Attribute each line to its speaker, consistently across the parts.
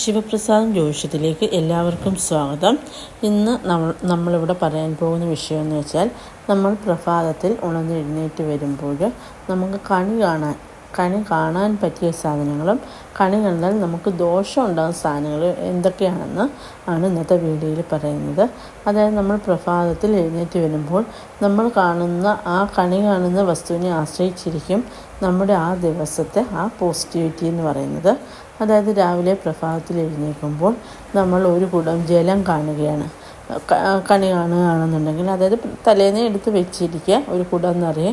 Speaker 1: ശിവപ്രസാദം ജ്യോതിഷത്തിലേക്ക് എല്ലാവർക്കും സ്വാഗതം. ഇന്ന് നമ്മൾ നമ്മളിവിടെ പറയാൻ പോകുന്ന വിഷയം എന്ന് വെച്ചാൽ നമ്മൾ പ്രഭാതത്തിൽ ഉണർന്നെഴുന്നേറ്റ് വരുമ്പോൾ നമുക്ക് കണി കാണാൻ കണി കാണാൻ പറ്റിയ സാധനങ്ങളും കണി കണ്ടാൽ നമുക്ക് ദോഷം ഉണ്ടാകുന്ന സാധനങ്ങൾ എന്തൊക്കെയാണെന്ന് ആണ് ഇന്നത്തെ വീഡിയോയിൽ പറയുന്നത്. അതായത് നമ്മൾ പ്രഭാതത്തിൽ എഴുന്നേറ്റ് വരുമ്പോൾ നമ്മൾ കാണുന്ന ആ കണി കാണുന്ന വസ്തുവിനെ ആശ്രയിച്ചിരിക്കും നമ്മുടെ ആ ദിവസത്തെ ആ പോസിറ്റിവിറ്റി എന്ന് പറയുന്നത്. അതായത് രാവിലെ പ്രഭാതത്തിൽ എഴുന്നേൽക്കുമ്പോൾ നമ്മൾ ഒരു കുടം ജലം കാണുകയാണ്. കണി കാണുകയാണെന്നുണ്ടെങ്കിൽ അതായത് തലേന്ന് എടുത്ത് വെച്ചിരിക്കുക ഒരു കുടം നിറയെ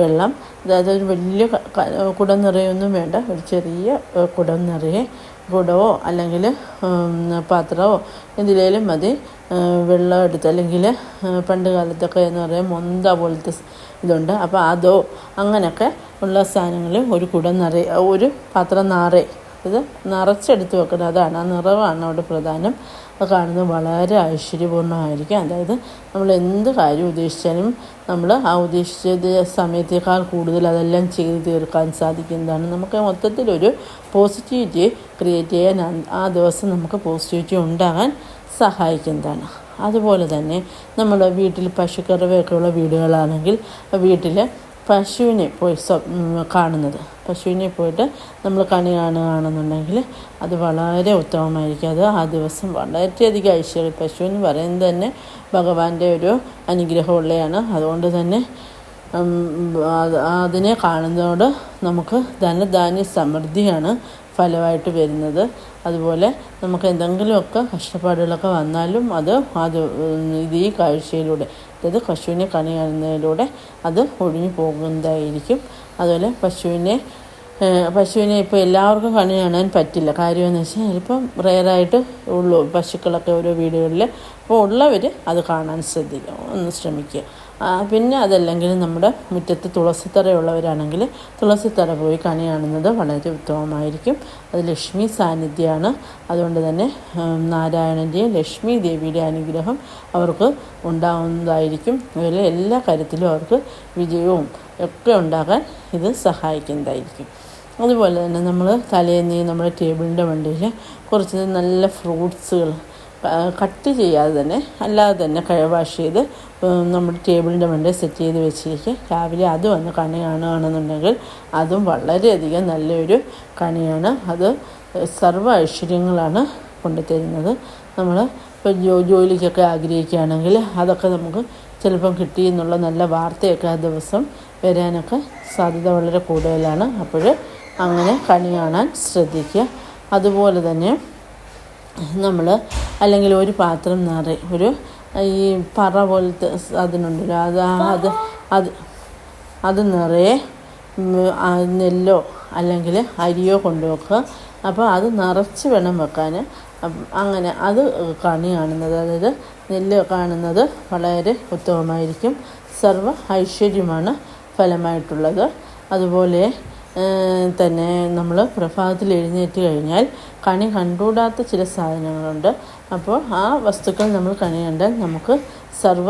Speaker 1: വെള്ളം. അതായത് ഒരു വലിയ കുടം നിറയൊന്നും വേണ്ട. ഒരു ചെറിയ കുടം നിറയെ കുടവോ അല്ലെങ്കിൽ പാത്രമോ എന്തിലേലും മതി. വെള്ളം എടുത്ത് അല്ലെങ്കിൽ പണ്ട് കാലത്തൊക്കെ എന്ന് പറയാൻ മൊന്ത പോലത്തെ ഇതുണ്ട്. അപ്പോൾ അതോ അങ്ങനെയൊക്കെ ഉള്ള സാധനങ്ങൾ ഒരു കുടം നിറയെ ഒരു പാത്രം നിറയെ ഇത് നിറച്ചെടുത്ത് വെക്കുന്നത് അതാണ്. ആ നിറവാണ് അവിടെ പ്രധാനം. അത് കാണുന്നത് വളരെ ഐശ്വര്യപൂർണമായിരിക്കും അതായത് നമ്മൾ എന്ത് കാര്യം ഉദ്ദേശിച്ചാലും നമ്മൾ ആ ഉദ്ദേശിച്ചത് സമയത്തേക്കാൾ കൂടുതൽ അതെല്ലാം ചെയ്ത് തീർക്കാൻ സാധിക്കുന്നതാണ്. നമുക്ക് മൊത്തത്തിലൊരു പോസിറ്റിവിറ്റി ക്രിയേറ്റ് ചെയ്യാൻ ആ- ദിവസം നമുക്ക് പോസിറ്റിവിറ്റി ഉണ്ടാകാൻ സഹായിക്കുന്നതാണ്. അതുപോലെ തന്നെ നമ്മൾ വീട്ടിൽ പശുക്കറവയൊക്കെ ഉള്ള വീടുകളാണെങ്കിൽ വീട്ടിൽ പശുവിനെ പോയി കാണുന്നത്. പശുവിനെ പോയിട്ട് നമ്മൾ കണി കാണുകയാണെന്നുണ്ടെങ്കിൽ അത് വളരെ ഉത്തമമായിരിക്കും. അത് ആ ദിവസം വളരെയധികം ഐശ്വര്യം. പശു എന്ന് പറയുന്നത് തന്നെ ഭഗവാന്റെ ഒരു അനുഗ്രഹമുള്ളതാണ് അതുകൊണ്ട് തന്നെ അതിനെ കാണുന്നതോട് നമുക്ക് ധനധാന്യ സമൃദ്ധിയാണ് ഫലമായിട്ട് വരുന്നത്. അതുപോലെ നമുക്ക് എന്തെങ്കിലുമൊക്കെ കഷ്ടപ്പാടുകളൊക്കെ വന്നാലും അത് അത് ഇത് ഈ കാഴ്ചയിലൂടെ അതായത് പശുവിനെ കണി കാണുന്നതിലൂടെ അത് ഒഴിഞ്ഞു പോകുന്നതായിരിക്കും. അതുപോലെ പശുവിനെ പശുവിനെ ഇപ്പോൾ എല്ലാവർക്കും കണി കാണാൻ പറ്റില്ല. കാര്യമെന്ന് വെച്ചാൽ ചിലപ്പം റെയറായിട്ട് ഉള്ളൂ പശുക്കളൊക്കെ ഓരോ വീടുകളിൽ അപ്പോൾ ഉള്ളവർ അത് കാണാൻ ശ്രദ്ധിക്കുക ഒന്ന് ശ്രമിക്കുക പിന്നെ അതല്ലെങ്കിൽ നമ്മുടെ മുറ്റത്ത് തുളസിത്തറയുള്ളവരാണെങ്കിൽ തുളസിത്തറ പോയി കണി കാണുന്നത് വളരെ ഉത്തമമായിരിക്കും. അത് ലക്ഷ്മി സാന്നിധ്യമാണ് അതുകൊണ്ട് തന്നെ നാരായണന്റെയും ലക്ഷ്മി ദേവിയുടെ അനുഗ്രഹം അവർക്ക് ഉണ്ടാവുന്നതായിരിക്കും. അതുപോലെ എല്ലാ കാര്യത്തിലും അവർക്ക് വിജയവും ഒക്കെ ഉണ്ടാകാൻ ഇത് സഹായിക്കുന്നതായിരിക്കും. അതുപോലെ തന്നെ നമ്മൾ തലേന്ന് നമ്മുടെ ടേബിളിന്റെ വണ്ടിയിൽ കുറച്ച് നല്ല ഫ്രൂട്ട്സുകൾ കട്ട് ചെയ്യാതെ തന്നെ അല്ലാതെ തന്നെ വാഷ് ചെയ്ത് നമ്മുടെ ടേബിളിന്റെ മുന്നേ സെറ്റ് ചെയ്ത് വെച്ചിരിക്കുക. രാവിലെ അത് വന്ന് കണി കാണുകയാണെന്നുണ്ടെങ്കിൽ അതും വളരെയധികം നല്ലൊരു കണിയാണ്. അത് സർവ ഐശ്വര്യങ്ങളാണ് കൊണ്ടുതരുന്നത് നമ്മൾ ഇപ്പോൾ ജോ ജോലിക്കൊക്കെ ആഗ്രഹിക്കുകയാണെങ്കിൽ അതൊക്കെ നമുക്ക് ചിലപ്പം കിട്ടി എന്നുള്ള നല്ല വാർത്തയൊക്കെ ആ ദിവസം വരാനൊക്കെ സാധ്യത വളരെ കൂടുതലാണ്. അപ്പോൾ അങ്ങനെ കണി കാണാൻ ശ്രദ്ധിക്കുക. അതുപോലെ തന്നെ നമ്മൾ അല്ലെങ്കിൽ ഒരു പാത്രം നിറയെ ഒരു ഈ പറ പോലത്തെ അതിനുണ്ടല്ലോ അത് അത് അത് അത് നിറയെ നെല്ലോ അല്ലെങ്കിൽ അരിയോ കൊണ്ടുവെക്കുക അപ്പോൾ അത് നിറച്ച് വേണം വെക്കാൻ. അങ്ങനെ അത് കണി കാണുന്നത് അതായത് നെല്ല് കാണുന്നത് വളരെ ഉത്തമമായിരിക്കും. സർവ ഐശ്വര്യമാണ് ഫലമായിട്ടുള്ളത്. അതുപോലെ തന്നെ നമ്മൾ പ്രഭാതത്തിൽ എഴുന്നേറ്റ് കഴിഞ്ഞാൽ കണി കണ്ടുകൂടാത്ത ചില സാധനങ്ങളുണ്ട്. അപ്പോൾ ആ വസ്തുക്കൾ നമ്മൾ കണി കണ്ടാൽ നമുക്ക് സർവ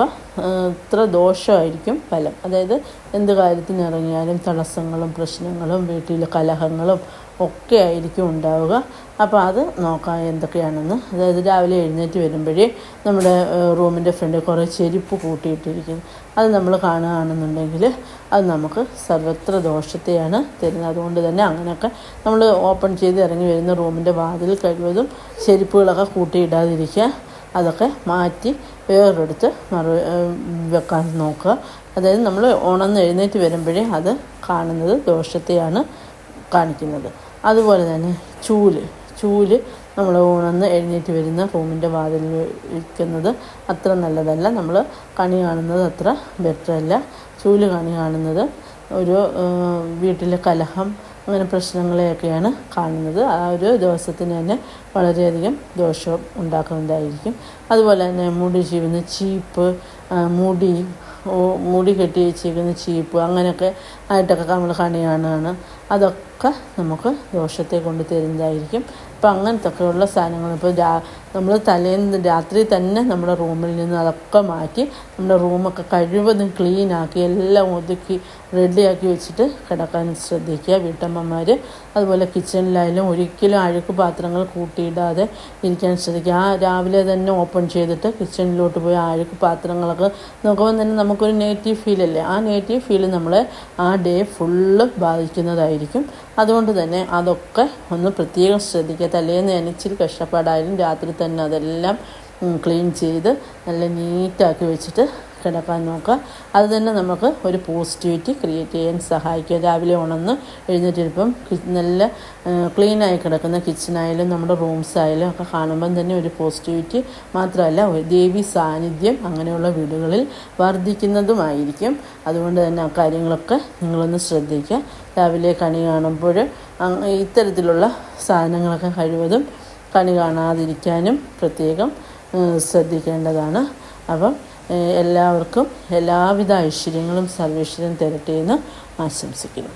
Speaker 1: ഇത്ര ദോഷമായിരിക്കും ഫലം. അതായത് എന്ത് കാര്യത്തിന് ഇറങ്ങിയാലും തടസ്സങ്ങളും പ്രശ്നങ്ങളും വീട്ടിലെ കലഹങ്ങളും ഒക്കെ ആയിരിക്കും ഉണ്ടാവുക. അപ്പോൾ അത് നോക്കാം എന്തൊക്കെയാണെന്ന്. അതായത് രാവിലെ എഴുന്നേറ്റ് വരുമ്പോഴേ നമ്മുടെ റൂമിന്റെ ഫ്രണ്ട് കുറേ ചെരുപ്പ് കൂട്ടിയിട്ടിരിക്കും അത് നമ്മൾ കാണുകയാണെന്നുണ്ടെങ്കിൽ അത് നമുക്ക് സർവത്ര ദോഷത്തെയാണ് തരുന്നത്. അതുകൊണ്ട് തന്നെ അങ്ങനെയൊക്കെ നമ്മൾ ഓപ്പൺ ചെയ്ത് ഇറങ്ങി വരുന്ന റൂമിന്റെ വാതിൽ കഴിവതും ചെരുപ്പുകളൊക്കെ കൂട്ടിയിടാതിരിക്കുക. അതൊക്കെ മാറ്റി വേറൊരിടത്ത് മറു വെക്കാൻ നോക്കുക. അതായത് നമ്മൾ ഉണർന്ന് എഴുന്നേറ്റ് വരുമ്പോഴേ അത് കാണുന്നത് ദോഷത്തെയാണ് കാണിക്കുന്നത്. അതുപോലെ തന്നെ ചൂൽ. ചൂൽ നമ്മൾ ഉണർന്ന് എഴുന്നേറ്റ് വരുന്ന റൂമിന്റെ വാതിലിൽ ഇരിക്കുന്നത് അത്ര നല്ലതല്ല. നമ്മൾ കണി കാണുന്നത് അത്ര ബെറ്റർ അല്ല. ചൂൽ കണി കാണുന്നത് ഒരു വീട്ടിലെ കലഹം അങ്ങനെ പ്രശ്നങ്ങളെയൊക്കെയാണ് കാണുന്നത്. ആ ഒരു ദിവസത്തിന് തന്നെ വളരെയധികം ദോഷം ഉണ്ടാക്കുന്നതായിരിക്കും. അതുപോലെ തന്നെ മുടി ചീവുന്ന ചീപ്പ് മുടി മുടി കെട്ടി വെച്ചിരിക്കുന്ന ചീപ്പ് അങ്ങനെയൊക്കെ ആയിട്ടൊക്കെ നമ്മൾ കണി കാണുകയാണ് അതൊക്കെ നമുക്ക് ദോഷത്തെ കൊണ്ട് തരുന്നതായിരിക്കും. അപ്പം അങ്ങനത്തെ ഒക്കെയുള്ള സാധനങ്ങൾ ഇപ്പോൾ നമ്മൾ തലേന്ന് രാത്രി തന്നെ നമ്മുടെ റൂമിൽ നിന്ന് അതൊക്കെ മാറ്റി നമ്മുടെ റൂമൊക്കെ കഴിവതും ക്ലീനാക്കി എല്ലാം ഒതുക്കി റെഡിയാക്കി വെച്ചിട്ട് കിടക്കാൻ ശ്രദ്ധിക്കുക വീട്ടമ്മമാർ അതുപോലെ കിച്ചണിലായാലും ഒരിക്കലും അഴുക്ക് പാത്രങ്ങൾ കൂട്ടിയിടാതെ ഇരിക്കാൻ ശ്രദ്ധിക്കുക. ആ രാവിലെ തന്നെ ഓപ്പൺ ചെയ്തിട്ട് കിച്ചണിലോട്ട് പോയി അഴുക്ക് പാത്രങ്ങളൊക്കെ നോക്കുമ്പോൾ തന്നെ നമുക്കൊരു നെഗറ്റീവ് ഫീലല്ലേ ആ നെഗറ്റീവ് ഫീൽ നമ്മളെ ആ ഡേ ഫുള്ള് ബാധിക്കുന്നതായിരിക്കും. അതുകൊണ്ട് തന്നെ അതൊക്കെ ഒന്ന് പ്രത്യേകം ശ്രദ്ധിക്കുക. തലേന്ന് എനിച്ചിരി കഷ്ടപ്പാടായാലും രാത്രി തന്നെ അതെല്ലാം ക്ലീൻ ചെയ്ത് നല്ല നീറ്റാക്കി വെച്ചിട്ട് കിടക്കാൻ നോക്കുക. അത് തന്നെ നമുക്ക് ഒരു പോസിറ്റിവിറ്റി ക്രിയേറ്റ് ചെയ്യാൻ സഹായിക്കുക രാവിലെ ഉണർന്ന് എഴുന്നേറ്റിരിപ്പം നല്ല ക്ലീനായി കിടക്കുന്ന കിച്ചണായാലും നമ്മുടെ റൂംസ് ആയാലും ഒക്കെ കാണുമ്പം തന്നെ ഒരു പോസിറ്റിവിറ്റി മാത്രമല്ല ദേവി സാന്നിധ്യം അങ്ങനെയുള്ള വീടുകളിൽ വർദ്ധിക്കുന്നതുമായിരിക്കും. അതുകൊണ്ട് തന്നെ ആ കാര്യങ്ങളൊക്കെ നിങ്ങളൊന്ന് ശ്രദ്ധിക്കുക. രാവിലെ കണി കാണുമ്പോൾ ഇത്തരത്തിലുള്ള സാധനങ്ങളൊക്കെ കഴിവതും കണി കാണാതിരിക്കാനും പ്രത്യേകം ശ്രദ്ധിക്കേണ്ടതാണ്. അപ്പം എല്ലാവർക്കും എല്ലാവിധ ഐശ്വര്യങ്ങളും സർവേശ്വരൻ തരട്ടെ എന്ന് ആശംസിക്കുന്നു.